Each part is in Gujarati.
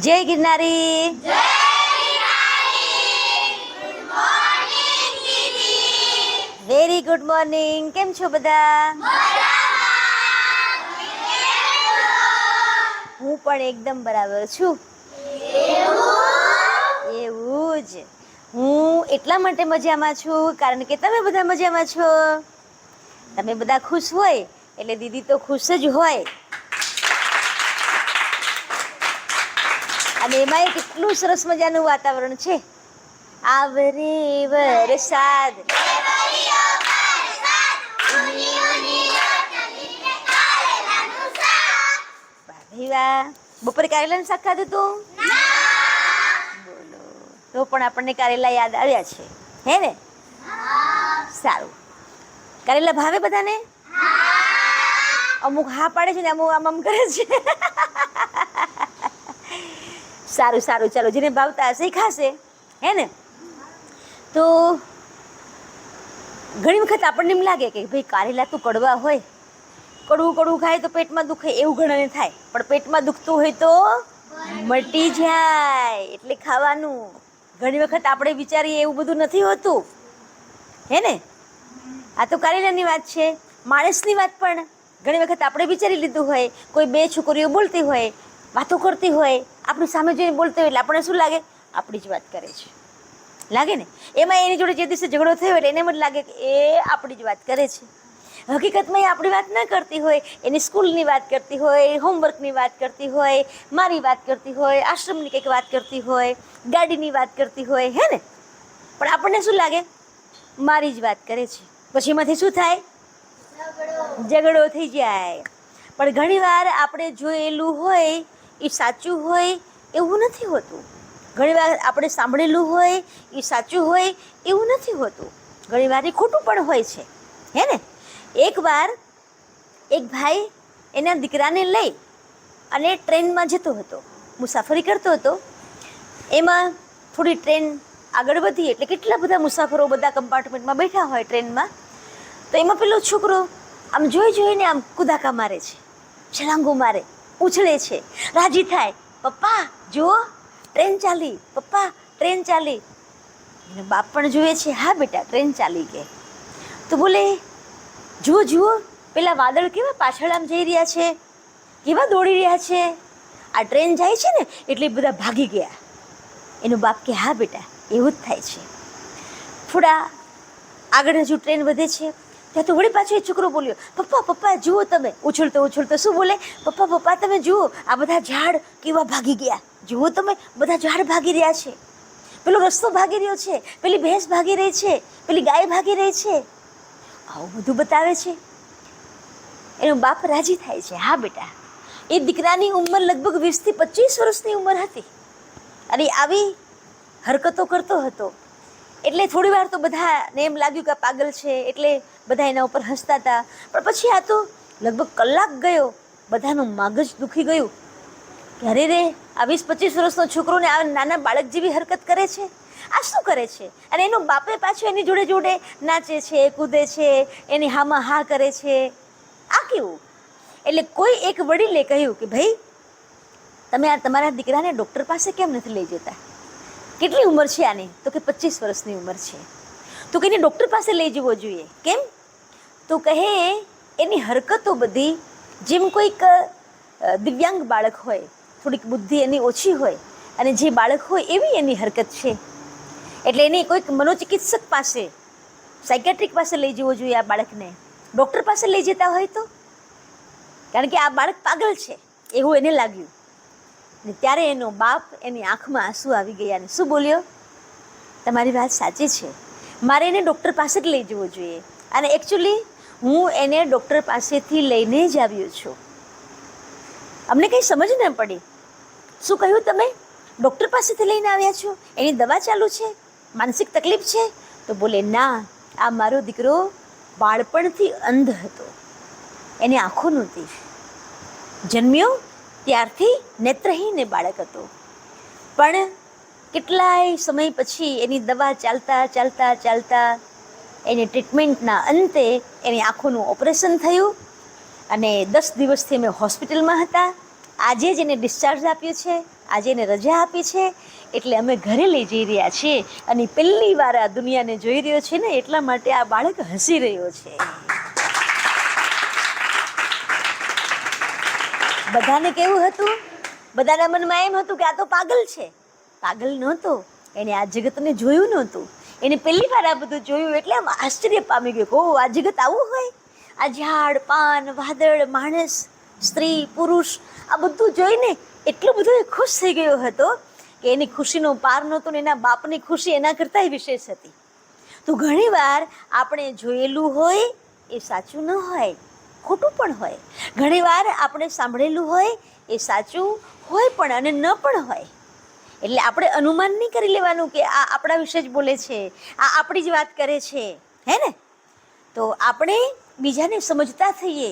જય ગિરનારી. વેરી ગુડ મોર્નિંગ કેમ છો બધા? હું પણ એકદમ બરાબર છું. એવું જ. હું એટલા માટે મજામાં છું, કારણ કે તમે બધા મજામાં છો? તમે બધા ખુશ હોય? એટલે દીદી તો ખુશ જ હોય. અને એમાંય કેટલું સરસ મજાનું વાતાવરણ છે. આવરે વરસાદ. બપોરે કારેલાનું શાક ખાધું તું? તો પણ આપણને કારેલા યાદ આવ્યા છે. હે ને? સારું. કારેલા ભાવે બધાને? અમુક હા પાડે છે ને અમુક આમ આમ કરે છે. સારું સારું, ચાલો, જેને ભાવતા હશે એ ખાશે, હે ને? તો ઘણી વખત આપણને એમ લાગે કે ભાઈ કારેલા તો કડવા હોય, કડવું કડવું ખાય તો પેટમાં દુખે એવું ઘણાને થાય, પણ પેટમાં દુખતું હોય તો મટી જાય, એટલે ખાવાનું. ઘણી વખત આપણે વિચારીએ એવું બધું નથી હોતું, હે ને? આ તો કારેલાની વાત છે, માણસની વાત પણ. ઘણી વખત આપણે વિચારી લીધું હોય, કોઈ બે છોકરીઓ બોલતી હોય વાતો કરતી હોય, આપણી સામે જોઈને બોલતી હોય એટલે આપણને શું લાગે? આપણી જ વાત કરે છે. લાગે ને? એમાં એની જોડે જે દિવસે ઝઘડો થયો એટલે એને એમ લાગે કે એ આપણી જ વાત કરે છે. હકીકતમાં એ આપણી વાત ન કરતી હોય, એની સ્કૂલની વાત કરતી હોય, હોમવર્કની વાત કરતી હોય, મારી વાત કરતી હોય, આશ્રમની કંઈક વાત કરતી હોય, ગાડીની વાત કરતી હોય, હે ને? પણ આપણને શું લાગે? મારી જ વાત કરે છે. પછી એમાંથી શું થાય? ઝઘડો થઈ જાય. પણ ઘણીવાર આપણે જોયેલું હોય એ સાચું હોય એવું નથી હોતું. ઘણીવાર આપણે સાંભળેલું હોય એ સાચું હોય એવું નથી હોતું. ઘણીવાર એ ખોટું પણ હોય છે. હે ને? એકવાર એક ભાઈ એના દીકરાને લઈ અને ટ્રેનમાં જતો હતો. મુસાફરી કરતો હતો. એમાં થોડી ટ્રેન આગળ વધી એટલે કેટલા બધા મુસાફરો બધા કમ્પાર્ટમેન્ટમાં બેઠા હોય ટ્રેનમાં. તો એમાં પેલો છોકરો આમ જોઈ જોઈને આમ કુદાકા મારે છે. છલાંગો મારે. ઉછળે છે. રાજી થાય. પપ્પા, જુઓ. ટ્રેન ચાલી. પપ્પા, ટ્રેન ચાલી. અને બાપ પણ જુએ છે, હા બેટા, ટ્રેન ચાલી ગઈ. તો બોલે, જુઓ જુઓ. પેલા વાદળ કેવા પાછળ આમ જઈ રહ્યા છે? કેવા દોડી રહ્યા છે? આ ટ્રેન જાય છે ને, એટલે બધા ભાગી ગયા. એનો બાપ કે, હા બેટા, એવું જ થાય છે. થોડા આગળ હજુ ટ્રેન વધે છે. ત્યાં તો વળી પાછું એ છોકરો બોલ્યો, પપ્પા પપ્પા, જુઓ તમે. ઉછળતો ઉછળતો, શું બોલે? પપ્પા પપ્પા, તમે જુઓ, આ બધા ઝાડ કેવા ભાગી ગયા. જુઓ તમે, બધા ઝાડ ભાગી રહ્યા છે. પેલો રસ્તો ભાગી રહ્યો છે, પેલી ભેંસ ભાગી રહી છે, પેલી ગાય ભાગી રહી છે. આવું બધું બતાવે છે? એનો બાપ રાજી થાય છે. હા, બેટા. એ દીકરાની ઉંમર લગભગ વીસથી પચીસ વર્ષની ઉંમર હતી. અને આવી હરકતો કરતો હતો. એટલે થોડી વાર તો બધાને એમ લાગ્યું કે પાગલ છે, એટલે બધા એના ઉપર હસતા હતા. પણ પછી આ તો લગભગ કલાક ગયો, બધાનું મગજ દુખી ગયું. ક્યારે રે, આ વીસ પચીસ વર્ષનો છોકરોને આ નાના બાળક જેવી હરકત કરે છે? આ શું કરે છે? અને એનો બાપે પાછું એની જોડે જોડે નાચે છે, કૂદે છે, એની હામાં હા કરે છે. આ કેવું? એટલે કોઈ એક વડીલે કહ્યું કે, ભાઈ, તમે આ તમારા દીકરાને ડૉક્ટર પાસે કેમ નથી લઈ જતા? કેટલી ઉંમર છે આની? તો કે પચીસ વર્ષની ઉંમર છે. તો કે એને ડૉક્ટર પાસે લઈ જવો જોઈએ. કેમ? તો કહે, એની હરકતો બધી જેમ કોઈક દિવ્યાંગ બાળક હોય, થોડીક બુદ્ધિ એની ઓછી હોય, અને જે બાળક હોય એવી એની હરકત છે. એટલે એને કોઈક મનોચિકિત્સક પાસે, સાયકેટ્રિક પાસે લઈ જવો જોઈએ આ બાળકને. ડૉક્ટર પાસે લઈ જતા હોય તો? કારણ કે આ બાળક પાગલ છે. એવું એને લાગ્યું. ને ત્યારે એનો બાપ એની આંખમાં આંસુ આવી ગયા અને શું બોલ્યો? તમારી વાત સાચી છે. મારે એને ડૉક્ટર પાસે જ લઈ જવો જોઈએ. અને એકચ્યુઅલી હું એને ડૉક્ટર પાસેથી લઈને જ આવ્યો છું. અમને કંઈ સમજ ન પડી. શું કહ્યું તમે? ડૉક્ટર પાસેથી લઈને આવ્યા છો? એની દવા ચાલુ છે? માનસિક તકલીફ છે? તો બોલે, ના, આ મારો દીકરો બાળપણથી અંધ હતો. એને આંખો નહોતી. જન્મ્યો ત્યારથી નેત્રહીન બાળક હતો. પણ કેટલાય સમય પછી એની દવા ચાલતા ચાલતા ચાલતા એની ટ્રીટમેન્ટના અંતે એની આંખોનું ઓપરેશન થયું અને દસ દિવસથી અમે હોસ્પિટલમાં હતા. આજે જ એને ડિસ્ચાર્જ આપ્યો છે, આજે એને રજા આપી છે, એટલે અમે ઘરે લઈ જઈ રહ્યા છીએ અને પહેલી વાર આ દુનિયાને જોઈ રહ્યો છે ને, એટલા માટે આ બાળક હસી રહ્યો છે. બધાને કેવું હતું? બધાના મનમાં એમ હતું કે આ તો પાગલ છે. પાગલ નહોતો. એને આ જગતને જોયું નહોતું. એને પહેલી વાર આ બધું જોયું એટલે આમ આશ્ચર્ય પામી ગયું ઓ આ જગત આવું હોય? આ ઝાડ, પાન, વાદળ, માણસ, સ્ત્રી, પુરુષ, આ બધું જોઈને એટલો બધો એ ખુશ થઈ ગયો હતો કે એની ખુશીનો પાર નહોતો ને એના બાપની ખુશી એના કરતાંય વિશેષ હતી. તો ઘણીવાર આપણે જોયેલું હોય એ સાચું ન હોય. ખોટું પણ હોય. ઘણીવાર આપણે સાંભળેલું હોય એ સાચું હોય પણ અને ન પણ હોય. એટલે આપણે અનુમાન નહીં કરી લેવાનું કે આ આપણા વિશે જ બોલે છે આ આપણી જ વાત કરે છે હે ને? તો આપણે બીજાને સમજતા થઈએ.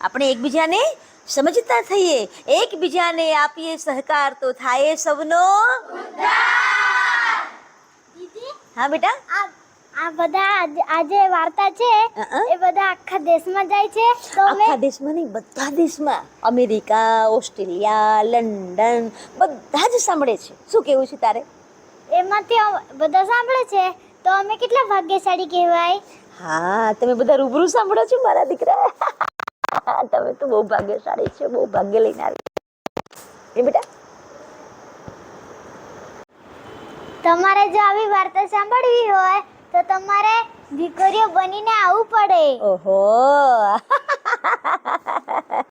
આપણે એકબીજાને સમજતા થઈએ. એકબીજાને આપીએ સહકાર તો થાય સૌનો હા બેટા? આ બધા આજે વાર્તા છે. એ બધા આખા દેશમાં જાય છે. તો આખા દેશમાં નહીં બધા દેશમાં. અમેરિકા ઓસ્ટ્રેલિયા લંડન બધા જ સાંભળે છે. શું કેવું છે તારે? એમાંથી બધા સાંભળે છે. તો અમે કેટલા ભાગ્યશાળી કહેવાય? હા તમે બધા રૂબરૂ સાંભળો છો મારા દીકરા. તમે તો બહુ ભાગ્યશાળી છે બહુ ભાગ્ય લઈને આવી. એ બેટા? તમારે જો આવી વાર્તા સાંભળવી હોય તો તમારે દીકરીઓ બનીને આવવું પડે. ઓહો.